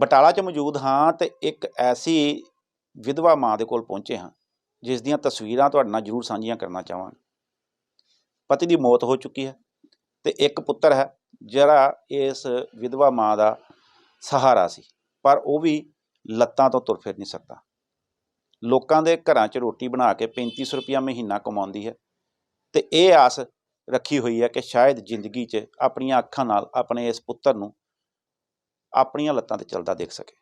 ਬਟਾਲਾ 'ਚ ਮੌਜੂਦ ਹਾਂ ਤੇ ਇੱਕ ਐਸੀ ਵਿਧਵਾ ਮਾਂ ਦੇ ਕੋਲ ਪਹੁੰਚੇ ਹਾਂ, ਜਿਸ ਦੀਆਂ ਤਸਵੀਰਾਂ ਤੁਹਾਡੇ ਨਾਲ ਜ਼ਰੂਰ ਸਾਂਝੀਆਂ ਕਰਨਾ ਚਾਹਾਂਗਾ। ਪਤੀ ਦੀ ਮੌਤ ਹੋ ਚੁੱਕੀ ਹੈ ਤੇ ਇੱਕ ਪੁੱਤਰ ਹੈ, ਜਿਹੜਾ ਇਸ ਵਿਧਵਾ ਮਾਂ ਦਾ ਸਹਾਰਾ ਸੀ, ਪਰ ਉਹ ਵੀ ਲੱਤਾਂ ਤੋਂ ਤੁਰ ਫਿਰ ਨਹੀਂ ਸਕਦਾ। ਲੋਕਾਂ ਦੇ ਘਰਾਂ 'ਚ ਰੋਟੀ ਬਣਾ ਕੇ 3500 ਰੁਪਇਆ ਮਹੀਨਾ ਕਮਾਉਂਦੀ ਹੈ ਤੇ ਇਹ ਆਸ ਰੱਖੀ ਹੋਈ ਹੈ ਕਿ ਸ਼ਾਇਦ ਜ਼ਿੰਦਗੀ 'ਚ ਆਪਣੀਆਂ ਅੱਖਾਂ ਨਾਲ ਆਪਣੇ ਇਸ ਪੁੱਤਰ ਨੂੰ ਆਪਣੀਆਂ ਲੱਤਾਂ ਤੇ ਚੱਲਦਾ ਦੇਖ ਸਕੇ।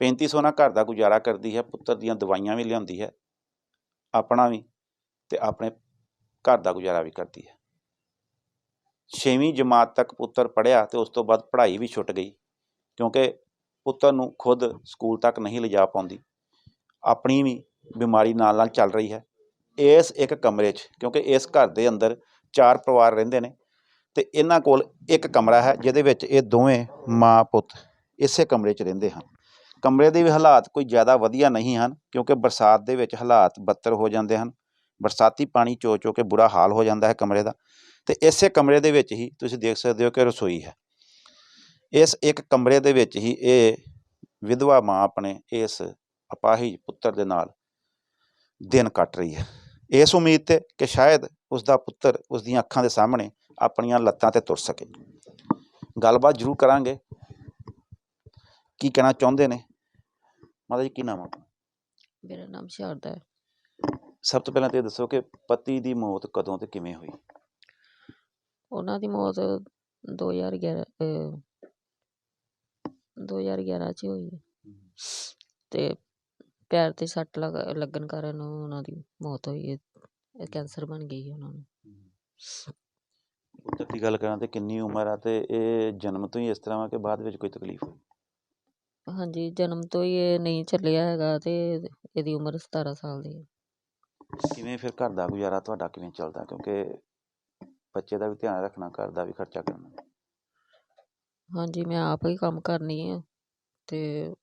3500 ਨਾਲ ਘਰ ਦਾ ਗੁਜ਼ਾਰਾ ਕਰਦੀ ਹੈ, ਪੁੱਤਰ ਦੀਆਂ ਦਵਾਈਆਂ ਵੀ ਲਿਆਉਂਦੀ ਹੈ, ਆਪਣਾ ਵੀ ਤੇ ਆਪਣੇ ਘਰ ਦਾ ਗੁਜ਼ਾਰਾ ਵੀ ਕਰਦੀ ਹੈ। ਛੇਵੀਂ ਜਮਾਤ ਤੱਕ ਪੁੱਤਰ ਪੜ੍ਹਿਆ ਤੇ ਉਸ ਤੋਂ ਬਾਅਦ ਪੜ੍ਹਾਈ ਵੀ ਛੁੱਟ ਗਈ, ਕਿਉਂਕਿ ਪੁੱਤਰ ਨੂੰ ਖੁਦ ਸਕੂਲ ਤੱਕ ਨਹੀਂ ਲਿਜਾ ਪਾਉਂਦੀ। ਆਪਣੀ ਵੀ ਬਿਮਾਰੀ ਨਾਲ ਨਾਲ ਚੱਲ ਰਹੀ ਹੈ। ਇਸ ਇੱਕ ਕਮਰੇ 'ਚ, ਕਿਉਂਕਿ ਇਸ ਘਰ ਦੇ ਅੰਦਰ ਚਾਰ ਪਰਿਵਾਰ ਰਹਿੰਦੇ ਨੇ ਤੇ ਇਹਨਾਂ ਕੋਲ ਇੱਕ ਕਮਰਾ ਹੈ, ਜਿਹਦੇ ਵਿੱਚ ਇਹ ਦੋਵੇਂ ਮਾਂ ਪੁੱਤ ਇਸੇ ਕਮਰੇ 'ਚ ਰਹਿੰਦੇ ਹਨ। ਕਮਰੇ ਦੇ ਵੀ ਹਾਲਾਤ ਕੋਈ ਜ਼ਿਆਦਾ ਵਧੀਆ ਨਹੀਂ ਹਨ, ਕਿਉਂਕਿ ਬਰਸਾਤ ਦੇ ਵਿੱਚ ਹਾਲਾਤ ਬੱਤਰ ਹੋ ਜਾਂਦੇ ਹਨ। ਬਰਸਾਤੀ ਪਾਣੀ ਚੋ ਚੋ ਕੇ ਬੁਰਾ ਹਾਲ ਹੋ ਜਾਂਦਾ ਹੈ ਕਮਰੇ ਦਾ। ਤੇ ਇਸੇ ਕਮਰੇ ਦੇ ਵਿੱਚ ਹੀ ਤੁਸੀਂ ਦੇਖ ਸਕਦੇ ਹੋ ਕਿ ਰਸੋਈ ਹੈ। ਇਸ ਇੱਕ ਕਮਰੇ ਦੇ ਵਿੱਚ ਹੀ ਇਹ ਵਿਧਵਾ ਮਾਂ ਆਪਣੇ ਇਸ ਅਪਾਹਿਜ ਪੁੱਤਰ ਦੇ ਨਾਲ ਦਿਨ ਕੱਟ ਰਹੀ ਹੈ। ਇਸ ਉਮੀਦ ਤੇ ਕਿ ਸ਼ਾਇਦ ਉਸ ਦਾ ਪੁੱਤਰ ਉਸ ਦੀਆਂ ਅੱਖਾਂ ਦੇ ਸਾਹਮਣੇ ਆਪਣੀਆਂ ਲੱਤਾਂ ਤੇ ਤੁਰ ਸਕੇ। ਗੱਲਬਾਤ ਜ਼ਰੂਰ ਕਰਾਂਗੇ। ਕੀ ਕਹਿਣਾ ਚਾਹੁੰਦੇ ਨੇ? ਮਾਤਾ ਜੀ ਕੀ ਨਾਮ ਆ ਆਪਣਾ? ਮੇਰਾ ਨਾਮ ਸ਼ਾਰਦਾ ਹੈ। ਸਭ ਤੋਂ ਪਹਿਲਾਂ ਤੇ ਦੱਸੋ ਕਿ ਪਤੀ ਦੀ ਮੌਤ ਕਦੋਂ ਤੇ ਕਿਵੇਂ ਹੋਈ? ਉਹਨਾਂ ਦੀ ਮੌਤ 2011 ਅਹ, 2011 ਚ ਹੋਈ ਹੈ। ਤੇ ਪੈਰ ਤੇ ਸੱਟ ਲਗ ਲੱਗਣ ਕਾਰਨ ਉਹਨਾਂ ਦੀ ਮੌਤ ਹੋਈ ਹੈ। ਕੈਂਸਰ ਬਣ ਗਈ ਹੈ ਉਹਨਾਂ ਨੂੰ। ਪੁੱਤਰ ਦੀ ਗੱਲ ਕਰਾਂ ਤੇ ਕਿੰਨੀ ਉਮਰ ਆ ਤੇ ਇਹ ਜਨਮ ਤੋਂ ਹੀ ਇਸ ਤਰ੍ਹਾਂ ਵਾ ਕਿ ਬਾਅਦ ਵਿੱਚ ਕੋਈ ਤਕਲੀਫ ਹੋਈ? ਹਾਂਜੀ ਜਨਮ ਤੋਂ ਹੀ ਇਹ ਨਹੀਂ ਚੱਲਿਆ ਹੈਗਾ ਤੇ ਇਹਦੀ ਉਮਰ 17 ਸਾਲ ਦੀ ਹੈ। ਕਿਵੇਂ ਫਿਰ ਘਰ ਦਾ ਗੁਜ਼ਾਰਾ ਤੁਹਾਡਾ ਕਿਵੇਂ ਚੱਲਦਾ? ਕਿਉਂਕਿ ਬੱਚੇ ਦਾ ਵੀ ਧਿਆਨ ਰੱਖਣਾ ਘਰ ਦਾ ਵੀ ਖਰਚਾ ਕਰਨਾ। ਹਾਂਜੀ ਮੈਂ ਆਪ ਹੀ ਕੰਮ ਕਰਨੀ ਆ ਤੇ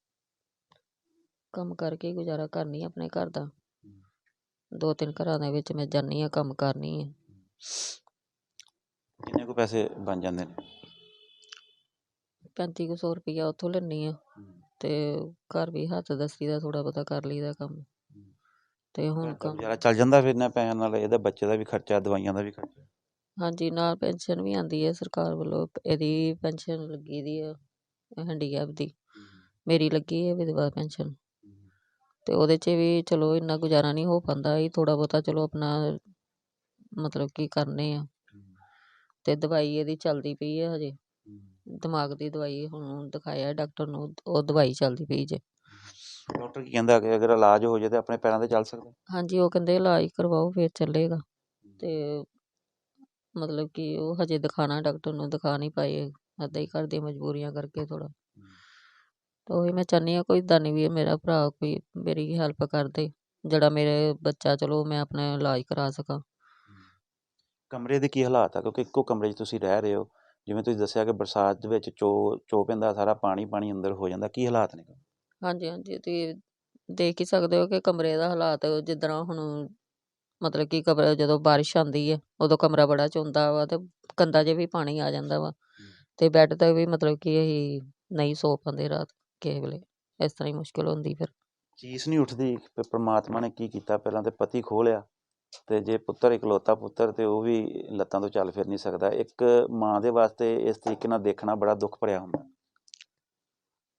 ਕੰਮ ਕਰਕੇ ਹੀ ਗੁਜ਼ਾਰਾ ਕਰਨੀ ਆਪਣੇ ਘਰ ਦਾ। ਦੋ ਤਿੰਨ ਘਰਾਂ ਦੇ ਵਿੱਚ ਮੈਂ ਜਾਂਦੀ ਆ ਕੰਮ ਕਰਨੀ ਆ। ਕਿੰਨੇ ਕੁ ਪੈਸੇ ਬਣ ਜਾਂਦੇ ਨੇ? ਪੈਂਤੀ ਕੁ ਸੌ ਰੁਪਈਆ ਉੱਥੋਂ ਲੈਂਦੀ ਆ ਤੇ ਘਰ ਵੀ ਹੱਥ ਦਸਤੀ ਦਾ ਥੋੜਾ ਬਹੁਤਾ ਕਰ ਲਈਦਾ ਕੰਮ। ਤੇ ਹੁਣ ਕੰਮ ਗੁਜ਼ਾਰਾ ਚੱਲ ਜਾਂਦਾ ਫਿਰ ਇਹਨਾਂ ਪੈਸਿਆਂ ਨਾਲ ਇਹਦਾ ਬੱਚੇ ਦਾ ਵੀ ਖਰਚਾ ਦਵਾਈਆਂ ਦਾ ਵੀ ਖਰਚਾ। ਹਾਂਜੀ ਨਾਲ ਪੈਨਸ਼ਨ ਵੀ ਆਉਂਦੀ ਹੈ ਸਰਕਾਰ ਵੱਲੋਂ ਇਹਦੀ ਪੈਨਸ਼ਨ ਲੱਗੀ ਦੀ ਆ ਹੈਂਡੀਕੈਪ ਦੀ। ਮੇਰੀ ਲੱਗੀ ਹੈ ਵਿਧਵਾ ਪੈਨਸ਼ਨ। ਤੇ ਉਹਦੇ 'ਚ ਵੀ ਚਲੋ ਇੰਨਾ ਗੁਜ਼ਾਰਾ ਨਹੀਂ ਹੋ ਪਾਉਂਦਾ ਇਹ ਥੋੜਾ ਬਹੁਤਾ ਚਲੋ ਆਪਣਾ ਮਤਲਬ ਕਿ ਕਰਨੇ ਆ। ਤੇ ਦਵਾਈ ਇਹਦੀ ਚੱਲਦੀ ਪਈ ਹੈ ਹਜੇ। ਦਿਮਾਗ ਦੀ ਦਵਾਈ ਹੁਣ ਦਿਖਾਇਆ ਡਾਕਟਰ ਨੂੰ ਉਹ ਦਵਾਈ ਚੱਲਦੀ ਪਈ ਜੇ। ਡਾਕਟਰ ਕੀ ਕਹਿੰਦਾ ਕਿ ਅਗਰ ਇਲਾਜ ਹੋ ਜਾਏ ਤੇ ਆਪਣੇ ਪੈਰਾਂ ਤੇ ਚੱਲ ਸਕਦਾ। ਹਾਂਜੀ ਉਹ ਕਹਿੰਦੇ ਇਲਾਜ ਕਰਵਾਓ ਫਿਰ ਚੱਲੇਗਾ। ਤੇ ਮਤਲਬ ਕਿ ਉਹ ਹਜੇ ਦਿਖਾਣਾ ਡਾਕਟਰ ਨੂੰ ਦਿਖਾ ਨਹੀਂ ਪਾਏ। ਏਦਾਂ ਹੀ ਘਰ ਦੀਆਂ ਮਜਬੂਰੀਆਂ ਕਰਕੇ ਥੋੜਾ ਤਾਂ ਉਹੀ ਮੈਂ ਚਾਹੁੰਦੀ ਹਾਂ ਕੋਈ ਦਾਨੀ ਵੀਰ ਮੇਰਾ ਭਰਾ ਕੋਈ ਮੇਰੀ ਹੈਲਪ ਕਰ ਦੇ। ਜਿਹੜਾ ਮੇਰੇ ਬੱਚਾ ਚਲੋ ਮੈਂ ਆਪਣਾ ਇਲਾਜ ਕਰਾ ਸਕਾਂ। ਕਮਰੇ ਦੇ ਕੀ ਹਾਲਾਤ ਆ? ਕਿਉਂਕਿ ਇੱਕੋ ਕਮਰੇ 'ਚ ਤੁਸੀਂ ਰਹਿ ਰਹੇ ਹੋ। ਜਿਵੇਂ ਤੁਸੀਂ ਦੱਸਿਆ ਕਿ ਬਰਸਾਤ ਦੇ ਵਿੱਚ ਚੋ ਚੋ ਪੈਂਦਾ ਸਾਰਾ ਪਾਣੀ ਪਾਣੀ ਅੰਦਰ ਹੋ ਜਾਂਦਾ ਕੀ ਹਾਲਾਤ ਨੇ? ਹਾਂਜੀ ਹਾਂਜੀ ਤੁਸੀਂ ਦੇਖ ਹੀ ਸਕਦੇ ਹੋ ਕਿ ਕਮਰੇ ਦਾ ਹਾਲਾਤ ਜਿੱਦਾਂ ਹੁਣ ਮਤਲਬ ਕਿ ਕਮਰਾ ਜਦੋਂ ਬਾਰਿਸ਼ ਆਉਂਦੀ ਹੈ ਉਦੋਂ ਕਮਰਾ ਬੜਾ ਚੋਂਦਾ ਵਾ ਤੇ ਕੰਧਾਂ 'ਚ ਵੀ ਪਾਣੀ ਆ ਜਾਂਦਾ ਵਾ ਤੇ ਬੈੱਡ ਤੇ ਵੀ ਮਤਲਬ ਕਿ ਅਸੀਂ ਨਹੀਂ ਸੌ ਪਾਉਂਦੇ ਰਾਤ ਕਿਸੇ ਵੇਲੇ ਇਸ ਤਰ੍ਹਾਂ ਹੀ ਮੁਸ਼ਕਿਲ ਹੁੰਦੀ ਫਿਰ। ਚੀਸ ਨਹੀਂ ਉੱਠਦੀ ਕਿ ਪ੍ਰਮਾਤਮਾ ਨੇ ਕੀ ਕੀਤਾ? ਪਹਿਲਾਂ ਤੇ ਪਤੀ ਖੋਹ ਲਿਆ। ਤੇ ਜੇ ਪੁੱਤਰ ਇਕਲੌਤਾ ਪੁੱਤਰ ਤੇ ਉਹ ਵੀ ਲੱਤਾਂ ਤੋਂ ਚੱਲ ਫਿਰ ਨਹੀਂ ਸਕਦਾ ਇੱਕ ਮਾਂ ਦੇ ਵਾਸਤੇ ਇਸ ਤਰੀਕੇ ਨਾਲ ਦੇਖਣਾ ਬੜਾ ਦੁੱਖ ਭਰਿਆ ਹੁੰਦਾ।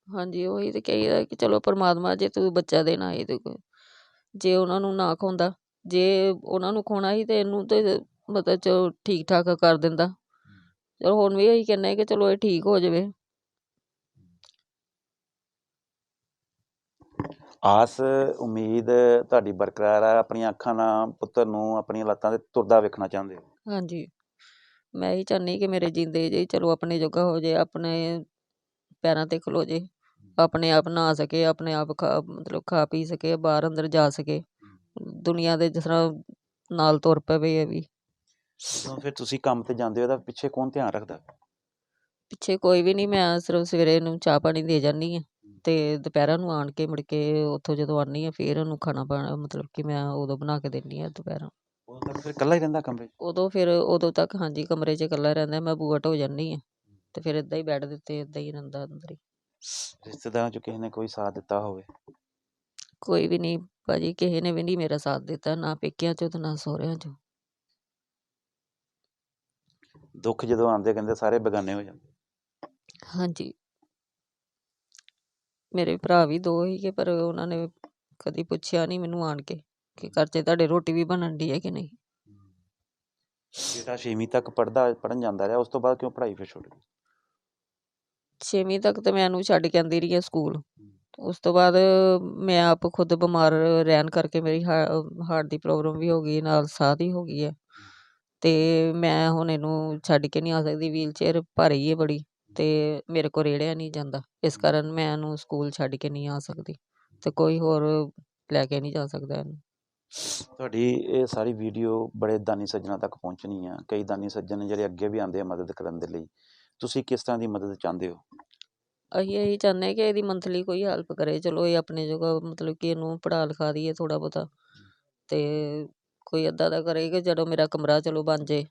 ਹਾਂਜੀ ਉਹੀ ਤੇ ਕਹੀਦਾ ਕਿ ਚਲੋ ਪਰਮਾਤਮਾ ਜੇ ਤੂੰ ਬੱਚਾ ਦੇਣਾ ਆਏ ਤੇ ਕੋਈ- ਜੇ ਉਹਨਾਂ ਨੂੰ ਨਾ ਖਵਾਉਂਦਾ ਜੇ ਉਹਨਾਂ ਨੂੰ ਖਵਾਉਣਾ ਸੀ ਤੇ ਇਹਨੂੰ ਤੇ ਮਤਲਬ ਚਲੋ ਠੀਕ ਠਾਕ ਕਰ ਦਿੰਦਾ। ਚਲੋ ਹੁਣ ਵੀ ਇਹੀ ਕਹਿੰਦੇ ਕਿ ਚਲੋ ਇਹ ਠੀਕ ਹੋ ਜਾਵੇ। ਆਸ ਉਮੀਦ ਤੁਹਾਡੀ ਬਰਕਰਾਰ ਆ ਆਪਣੀਆਂ ਅੱਖਾਂ ਨਾਲ ਪੁੱਤਰ ਨੂੰ ਆਪਣੀਆਂ ਲੱਤਾਂ ਤੇ ਤੁਰਦਾ ਵੇਖਣਾ ਚਾਹੁੰਦੇ ਹੋ? ਹਾਂਜੀ। ਮੈਂ ਇਹੀ ਚਾਹੁੰਦੀ ਕਿ ਮੇਰੇ ਜਿੰਦੇ ਜੇ ਚਲੋ ਆਪਣੇ ਜੋਗਾ ਹੋ ਜੇ ਆਪਣੇ ਪੈਰਾਂ ਤੇ ਖਲੋ ਜੇ ਆਪਣੇ ਆਪ ਨਹਾ ਸਕੇ ਆਪਣੇ ਆਪ ਖਾ ਮਤਲਬ ਖਾ ਪੀ ਸਕੇ ਬਾਹਰ ਅੰਦਰ ਜਾ ਸਕੇ। ਦੁਨੀਆ ਦੇ ਜਿਸ ਤਰ੍ਹਾਂ ਨਾਲ ਤੁਰ ਪਵੇ ਇਹ ਵੀ। ਫਿਰ ਤੁਸੀਂ ਕੰਮ ਤੇ ਜਾਂਦੇ ਹੋ ਤਾਂ ਪਿੱਛੇ ਕੌਣ ਧਿਆਨ ਰੱਖਦਾ? ਪਿੱਛੇ ਕੋਈ ਵੀ ਨਹੀਂ ਮੈਂ ਸਿਰਫ ਸਵੇਰੇ ਨੂੰ ਚਾਹ ਪਾਣੀ ਦੇ ਜਾਂਦੀ ਹਾਂ। ਤੇ ਦੁਪਹਿਰਾਂ ਨੂੰ ਆਣ ਕੇ ਮੁੜ ਕੇ ਉੱਥੋਂ ਜਦੋਂ ਆਉਂਦੀ ਹਾਂ ਫਿਰ ਉਹਨੂੰ ਖਾਣਾ ਪਾਣਾ ਮਤਲਬ ਕਿ ਮੈਂ ਉਦੋਂ ਬਣਾ ਕੇ ਦਿੰਦੀ ਹਾਂ ਦੁਪਹਿਰਾਂ। ਉਦੋਂ ਤੱਕ ਫਿਰ ਇਕੱਲਾ ਹੀ ਰਹਿੰਦਾ ਕਮਰੇ 'ਚ? ਉਦੋਂ ਫਿਰ ਉਦੋਂ ਤੱਕ ਹਾਂਜੀ ਕਮਰੇ 'ਚ ਇਕੱਲਾ ਰਹਿੰਦਾ ਮੈਂ ਬੂਆ ਢੋ ਜਾਂਦੀ ਹਾਂ ਤੇ ਫਿਰ ਇਦਾਂ ਹੀ ਬੈੱਡ ਦੇ ਉੱਤੇ ਇਦਾਂ ਹੀ ਰਹਿੰਦਾ ਅੰਦਰ ਹੀ। ਰਿਸ਼ਤੇਦਾਰਾਂ ਚੋਂ ਕਿਸੇ ਨੇ ਕੋਈ ਸਾਥ ਦਿੱਤਾ ਹੋਵੇ? ਕੋਈ ਵੀ ਨਹੀਂ ਭਾਜੀ ਕਿਸੇ ਨੇ ਵੀ ਨਹੀਂ ਮੇਰਾ ਸਾਥ ਦਿੱਤਾ ਨਾ ਪੇਕਿਆਂ ਚੋਂ ਤੇ ਨਾ ਸਹੁਰਿਆਂ ਚੋਂ। ਦੁੱਖ ਜਦੋਂ ਆਉਂਦੇ ਕਹਿੰਦੇ ਸਾਰੇ ਬੇਗਾਨੇ ਹੋ ਜਾਂਦੇ। ਹਾਂਜੀ। ਮੇਰੇ ਭਰਾ ਵੀ ਦੋ ਸੀਗੇ ਪਰ ਉਹਨਾਂ ਨੇ ਕਦੀ ਪੁੱਛਿਆ ਨਹੀਂ ਮੈਨੂੰ ਆਣ ਕੇ ਕਿ ਘਰ 'ਚ ਤੁਹਾਡੇ ਰੋਟੀ ਵੀ ਬਣਨ ਦੀ ਹੈ ਕਿ ਨਹੀਂ। ਬੇਟਾ 6ਵੀਂ ਤੱਕ ਪੜਦਾ ਪੜਨ ਜਾਂਦਾ ਰਿਹਾ ਉਸ ਤੋਂ ਬਾਅਦ ਕਿਉਂ ਪੜ੍ਹਾਈ ਫਿਰ ਛੁੱਟ ਗਈ? ਛੇਵੀਂ ਤੱਕ ਤੇ ਮੈਂ ਉਹਨੂੰ ਛੱਡ ਕੇ ਆਂਦੀ ਰਹੀ ਹਾਂ ਸਕੂਲ। ਉਸ ਤੋਂ ਬਾਅਦ ਮੈਂ ਆਪ ਖੁਦ ਬਿਮਾਰ ਰਹਿਣ ਕਰਕੇ ਮੇਰੀ ਹਾਰਟ ਦੀ ਪ੍ਰੋਬਲਮ ਵੀ ਹੋ ਗਈ ਨਾਲ ਸਾਹ ਦੀ ਹੋ ਗਈ ਹੈ। ਤੇ ਮੈਂ ਹੁਣ ਇਹਨੂੰ ਛੱਡ ਕੇ ਨਹੀਂ ਆ ਸਕਦੀ ਵੀਲ ਚੇਅਰ ਭਾਰੀ ਹੈ ਬੜੀ। ਤੇ ਮੇਰੇ ਕੋਲ ਰੇੜਿਆ ਨਹੀਂ ਜਾਂਦਾ। ਇਸ ਕਾਰਨ ਮੈਂ ਇਹਨੂੰ ਸਕੂਲ ਛੱਡ ਕੇ ਨਹੀਂ ਆ ਸਕਦੀ ਤੇ ਕੋਈ ਹੋਰ ਲੈ ਕੇ ਨਹੀਂ ਜਾ ਸਕਦਾ ਇਹਨੂੰ। ਤੁਹਾਡੀ ਇਹ ਸਾਰੀ ਵੀਡੀਓ ਬੜੇ ਦਾਨੀ ਸੱਜਣਾ ਤੱਕ ਪਹੁੰਚਣੀ ਆ। ਕਈ ਦਾਨੀ ਸੱਜਣ ਜਿਹੜੇ ਅੱਗੇ ਵੀ ਆਉਂਦੇ ਆ ਮਦਦ ਕਰਨ ਦੇ ਲਈ। ਤੁਸੀਂ ਕਿਸ ਤਰ੍ਹਾਂ ਦੀ ਮਦਦ ਚਾਹੁੰਦੇ ਹੋ? ਅਸੀਂ ਇਹੀ ਚਾਹੁੰਦੇ ਹਾਂ ਕਿ ਇਹਦੀ ਮੰਥਲੀ ਕੋਈ ਹੈਲਪ ਕਰੇ। ਚਲੋ ਇਹ ਆਪਣੇ ਜੋਗਾ ਮਤਲਬ ਕਿ ਇਹਨੂੰ ਪੜ੍ਹਾ ਲਿਖਾ ਦਈਏ ਥੋੜ੍ਹਾ ਬਹੁਤਾ ਤੇ ਕੋਈ ਏਦਾਂ ਦਾ ਕਰੇ ਕਿ ਜਦੋਂ ਮੇਰਾ ਕਮਰਾ ਚਲੋ ਬਣ ਜੇ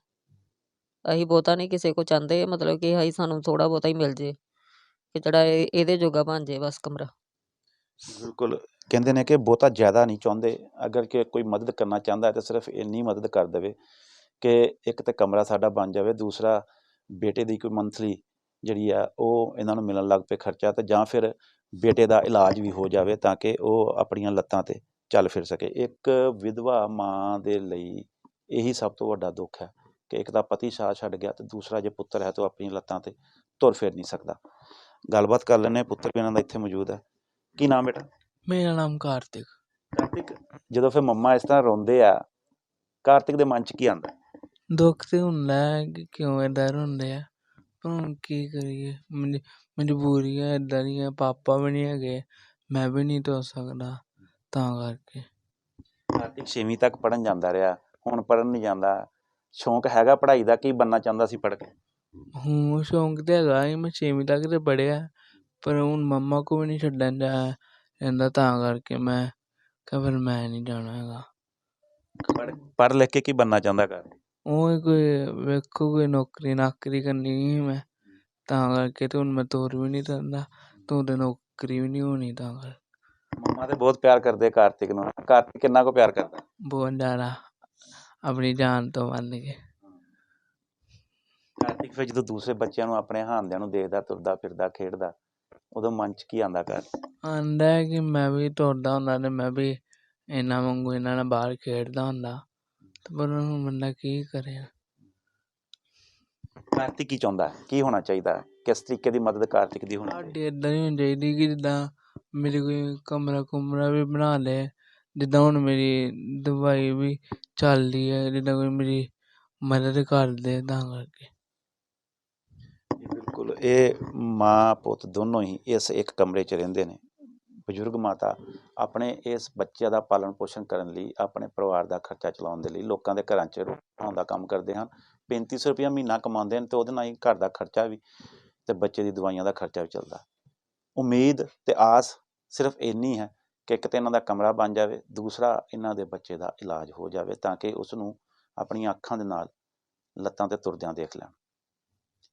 ਅਸੀਂ ਬਹੁਤਾ ਨਹੀਂ ਕਿਸੇ ਕੋਲ ਚਾਹੁੰਦੇ, ਮਤਲਬ ਕਿ ਅਸੀਂ ਸਾਨੂੰ ਥੋੜ੍ਹਾ ਬਹੁਤਾ ਹੀ ਮਿਲ ਜੇ, ਕਿ ਜਿਹੜਾ ਇਹ, ਇਹਦੇ ਜੋਗਾ ਬਣ ਜੇ ਬਸ ਕਮਰਾ। ਬਿਲਕੁਲ, ਕਹਿੰਦੇ ਨੇ ਕਿ ਬਹੁਤਾ ਜ਼ਿਆਦਾ ਨਹੀਂ ਚਾਹੁੰਦੇ, ਅਗਰ ਕਿ ਕੋਈ ਮਦਦ ਕਰਨਾ ਚਾਹੁੰਦਾ ਹੈ ਤਾਂ ਸਿਰਫ ਇੰਨੀ ਮਦਦ ਕਰ ਦੇਵੇ ਕਿ ਇੱਕ ਤਾਂ ਕਮਰਾ ਸਾਡਾ ਬਣ ਜਾਵੇ, ਦੂਸਰਾ ਬੇਟੇ ਦੀ ਕੋਈ ਮੰਥਲੀ ਜਿਹੜੀ ਆ, ਉਹ ਇਹਨਾਂ ਨੂੰ ਮਿਲਣ ਲੱਗ ਪਏ ਖਰਚਾ ਤੇ ਜਾਂ ਫਿਰ ਬੇਟੇ ਦਾ ਇਲਾਜ ਵੀ ਹੋ ਜਾਵੇ ਤਾਂ ਕਿ ਉਹ ਆਪਣੀਆਂ ਲੱਤਾਂ ਤੇ ਚੱਲ ਫਿਰ ਸਕੇ। ਇੱਕ ਵਿਧਵਾ ਮਾਂ ਦੇ ਲਈ ਇਹੀ ਸਭ ਤੋਂ ਵੱਡਾ ਦੁੱਖ ਹੈ। ਕਿ ਇੱਕ ਤਾਂ ਪਤੀ ਸਾਥ ਛੱਡ ਗਿਆ ਤੇ ਦੂਸਰਾ ਜੇ ਪੁੱਤਰ ਹੈ ਤਾਂ ਆਪਣੀਆਂ ਲੱਤਾਂ ਤੇ ਤੁਰ ਫਿਰ ਨਹੀਂ ਸਕਦਾ। ਗੱਲਬਾਤ ਕਰ ਹਾਂ ਪੁੱਤਰ ਵੀ ਇਹਨਾਂ ਦਾ ਇੱਥੇ ਮੌਜੂਦ ਹੈ। ਕੀ ਨਾਮ ਬੇਟਾ? ਮੇਰਾ ਨਾਮ ਕਾਰਤਿਕ। ਕਾਰਤਿਕ ਜਦੋਂ ਫਿਰ ਮੰਮਾ ਇਸ ਤਰ੍ਹਾਂ ਰੋਂਦੇ ਆ ਕਾਰਤਿਕ ਦੇ ਮਨ 'ਚ ਕੀ ਆਉਂਦਾ? ਦੁੱਖ ਤੇ ਹੁੰਦਾ ਹੈ ਕਿ ਕਿਉਂ ਏਦਾਂ ਹੁੰਦੇ ਆ? ਪਰ ਹੁਣ ਕੀ ਕਰੀਏ? ਮਜ- ਮਜਬੂਰੀਆਂ ਏਦਾਂ ਦੀਆਂ ਪਾਪਾ ਵੀ ਨਹੀਂ ਹੈਗੇ ਮੈਂ ਵੀ ਨਹੀਂ ਧੋ ਸਕਦਾ ਤਾਂ ਕਰਕੇ। ਕਾਰਤਿਕ 6ਵੀਂ ਤੱਕ ਪੜਨ ਜਾਂਦਾ ਰਿਹਾ ਹੁਣ ਪੜਨ ਨਹੀਂ ਜਾਂਦਾ। ਸ਼ੌਂਕ ਹੈਗਾ ਪੜ੍ਹਾਈ ਦਾ ਕੀ ਬੰਨਾ ਚਾਹੁੰਦਾ ਸੀ ਪੜ੍ਹ ਕੇ? ਹੁਣ ਸ਼ੌਂਕ ਤੇ ਹੈਗਾ ਸੀ ਮੈਂ ਛੇਵੀਂ ਤੱਕ ਤੇ ਪੜ੍ਹਿਆ ਪਰ ਹੁਣ ਮੰਮਾ ਕੋ ਵੀ ਨਹੀਂ ਛੱਡਣ ਜਾ ਜਾਂਦਾ ਤਾਂ ਕਰਕੇ ਮੈਂ ਕਿਹਾ ਫਿਰ ਮੈਂ ਨਹੀਂ ਜਾਣਾ ਹੈਗਾ। ਪੜ੍ਹ ਪੜ੍ਹ ਲਿਖ ਕੇ ਕੀ ਬੰਨਾ ਚਾਹੁੰਦਾ ਕਰ ਉਹ ਹੀ ਕੋਈ ਵੇਖੋ ਕੋਈ ਨੌਕਰੀ ਨਾਕਰੀ ਕਰਨੀ ਸੀ ਮੈਂ ਤਾਂ ਕਰਕੇ ਤੇ ਹੁਣ ਮੈਂ ਤੋਰ ਵੀ ਨਹੀਂ ਦਿੰਦਾ ਤੂੰ ਤੇ ਨੌਕਰੀ ਵੀ ਨਹੀਂ ਹੋਣੀ ਤਾਂ ਕਰ। ਮੰਮਾ ਤੇ ਬਹੁਤ ਪਿਆਰ ਕਰਦੇ ਕਾਰਤਿਕ ਨੂੰ ਕਾਰਤਿਕ ਕਿੰਨਾ ਕੋ ਪਿਆਰ ਕਰਦਾ? ਬਹੁਤ ਜ਼ਿਆਦਾ। ਆਪਣੀ ਜਾਨ ਤੋਂ ਵੱਧ ਕੇ ਕਾਰਤਿਕ ਫਿਰ ਜਦੋਂ ਦੂਸਰੇ ਬੱਚਿਆਂ ਨੂੰ ਆਪਣੇ ਹਾਨਦਿਆਂ ਨੂੰ ਦੇਖਦਾ ਤੁਰਦਾ ਫਿਰਦਾ ਖੇਡਦਾ ਉਦੋਂ ਮਨ 'ਚ ਕੀ ਆਉਂਦਾ ਕਰ ਆਂਦਾ ਹੈ ਕਿ ਮੈਂ ਵੀ ਤੁਰਦਾ ਹੁੰਦਾ ਤੇ ਮੈਂ ਵੀ ਇਹਨਾਂ ਵਾਂਗੂ ਇਹਨਾਂ ਨਾਲ ਬਾਹਰ ਖੇਡਦਾ ਹੁੰਦਾ। ਤੇ ਪਰ ਹੁਣ ਬੰਦਾ ਕੀ ਕਰੇ? ਕਾਰਤਿਕ ਕੀ ਚਾਹੁੰਦਾ? ਹੈ? ਕੀ ਹੋਣਾ ਚਾਹੀਦਾ? ਹੈ? ਕਿਸ ਤਰੀਕੇ ਦੀ ਮਦਦ ਕਾਰਤਿਕ ਦੀ ਹੋਣੀ ਚਾਹੀਦੀ? ਸਾਡੀ ਇਦਾਂ ਨਹੀਂ ਹੋਣੀ ਚਾਹੀਦੀ ਕਿ ਜਿੱਦਾਂ ਮੇਰੇ ਕੋਈ ਕਮਰਾ ਕੁਮਰਾ ਵੀ ਬਣਾ ਲੇ ਜਿੱਦਾਂ ਹੁਣ ਮੇਰੀ ਦਵਾਈ ਵੀ ਚੱਲਦੀ ਹੈ, ਜਿੱਦਾਂ ਕੋਈ ਮੇਰੀ ਮਦਦ ਕਰਦੇ ਤਾਂ ਕਰਕੇ। ਬਿਲਕੁਲ। ਇਹ ਮਾਂ ਪੁੱਤ ਦੋਨੋਂ ਹੀ ਇਸ ਇੱਕ ਕਮਰੇ 'ਚ ਰਹਿੰਦੇ ਨੇ। ਬਜ਼ੁਰਗ ਮਾਤਾ ਆਪਣੇ ਇਸ ਬੱਚੇ ਦਾ ਪਾਲਣ ਪੋਸ਼ਣ ਕਰਨ ਲਈ, ਆਪਣੇ ਪਰਿਵਾਰ ਦਾ ਖਰਚਾ ਚਲਾਉਣ ਦੇ ਲਈ ਲੋਕਾਂ ਦੇ ਘਰਾਂ 'ਚ ਰੋਟੀ ਦਾ ਕੰਮ ਕਰਦੇ ਹਨ। 3500 ਰੁਪਇਆ ਮਹੀਨਾ ਕਮਾਉਂਦੇ ਨੇ ਤੇ ਉਹਦੇ ਨਾਲ ਹੀ ਘਰ ਦਾ ਖਰਚਾ ਵੀ ਤੇ ਬੱਚੇ ਦੀ ਦਵਾਈਆਂ ਦਾ ਖਰਚਾ ਵੀ ਚੱਲਦਾ। ਉਮੀਦ ਤੇ ਆਸ ਸਿਰਫ ਇੰਨੀ ਹੈ ਕਿ ਇੱਕ ਤਾਂ ਇਹਨਾਂ ਦਾ ਕਮਰਾ ਬਣ ਜਾਵੇ, ਦੂਸਰਾ ਇਹਨਾਂ ਦੇ ਬੱਚੇ ਦਾ ਇਲਾਜ ਹੋ ਜਾਵੇ ਤਾਂ ਕਿ ਉਸ ਨੂੰ ਆਪਣੀਆਂ ਅੱਖਾਂ ਦੇ ਨਾਲ ਲੱਤਾਂ ਤੇ ਤੁਰਦਿਆਂ ਦੇਖ ਲੈਣ।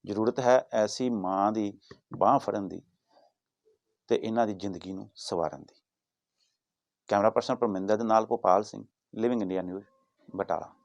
ਜ਼ਰੂਰਤ ਹੈ ਐਸੀ ਮਾਂ ਦੀ ਬਾਹ ਫੜਨ ਦੀ ਤੇ ਇਹਨਾਂ ਦੀ ਜ਼ਿੰਦਗੀ ਨੂੰ ਸਵਾਰਨ ਦੀ। ਕੈਮਰਾ ਪਰਸਨ ਪਰਮਿੰਦਰ ਦੇ ਨਾਲ Bhopal Singh living India news Batala.